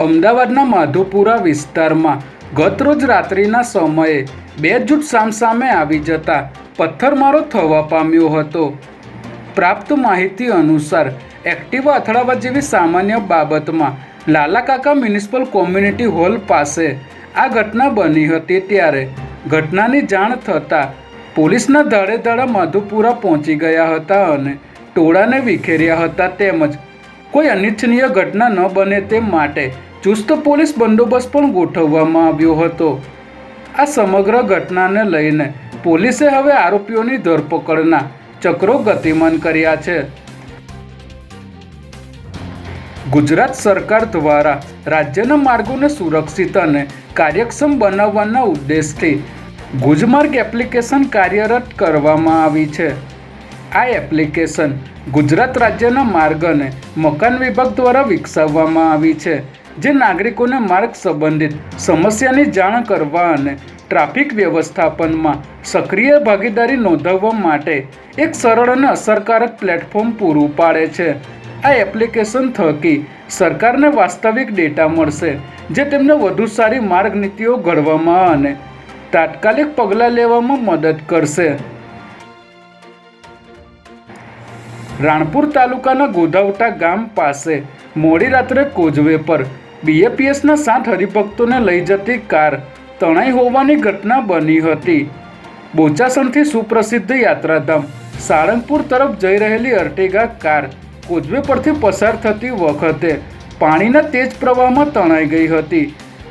અમદાવાદના માધુપુરા વિસ્તારમાં ગતરોજ રાત્રિના સમયે બે જૂથ સામસામે આવી જતા પથ્થરમારો થવા પામ્યો હતો. પ્રાપ્ત માહિતી અનુસાર, એક્ટિવા અથડાવા જેવી સામાન્ય બાબતમાં લાલાકાકા મ્યુનિસિપલ કોમ્યુનિટી હોલ પાસે આ ઘટના બની હતી ત્યારે ઘટનાની જાણ થતાં પોલીસના ધડે ધાડા માધુપુરા પહોંચી ગયા હતા અને ટોળાને વિખેર્યા હતા તેમજ કોઈ અનિચ્છનીય ઘટના ન બને તે માટે ચુસ્ત પોલીસ બંદોબસ્ત પણ ગોઠવવામાં આવ્યો હતો. આ સમગ્ર ઘટનાને લઈને પોલીસે હવે આરોપીઓની ધરપકડના ચક્રો ગતિમાન કર્યા છે. ગુજરાત સરકાર દ્વારા રાજ્યના માર્ગોને સુરક્ષિત અને કાર્યક્ષમ બનાવવાના ઉદ્દેશથી ગુજમાર્ગ એપ્લિકેશન કાર્યરત કરવામાં આવી છે. આ એપ્લિકેશન ગુજરાત રાજ્યના માર્ગ અને મકાન વિભાગ દ્વારા વિકસાવવામાં આવી છે. જે નાગરિકોને માર્ગ સંબંધિત સમસ્યાની જાણ કરવા અને ટ્રાફિક વ્યવસ્થાપનમાં સક્રિય ભાગીદારી નોંધાવવા માટે એક સરળ અને અસરકારક પ્લેટફોર્મ પૂરું પાડે છે. આ એપ્લિકેશન થકી સરકારને વાસ્તવિક ડેટા મળશે, જે તેમને વધુ સારી માર્ગ નીતિઓ ઘડવામાં અને તાત્કાલિક પગલાં લેવામાં મદદ કરશે. રાણપુર તાલુકાના ગોધાવટા ગામ પાસે મોડી રાત્રે કોજવે પર બીએપીએસના સાત હરિભક્તોને લઈ જતી કાર તણાઈ હોવાની ઘટના બની હતી. બોચાસણથી સુપ્રસિદ્ધ યાત્રાધામ સાળંગપુર તરફ જઈ રહેલી અર્ટિગા કાર કોઝવે પરથી પસાર થતી વખતે પાણીના તેજ પ્રવાહમાં તણાઈ ગઈ હતી,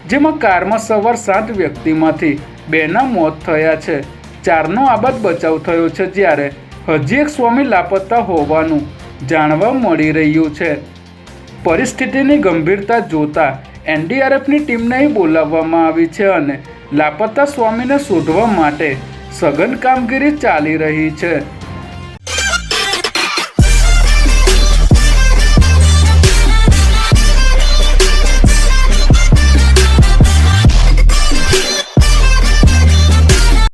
જેમાં કારમાં સવાર સાત વ્યક્તિમાંથી બેના મોત થયા છે. ચારનો આબાદ બચાવ થયો છે જ્યારે હજી એક સ્વામી લાપતા હોવાનું જાણવા મળી રહ્યું છે. પરિસ્થિતિની ગંભીરતા જોતા એનડીઆરએફની ટીમને બોલાવવામાં આવી છે અને લાપતા સ્વામીને શોધવા માટે સઘન કામગીરી ચાલી રહી છે.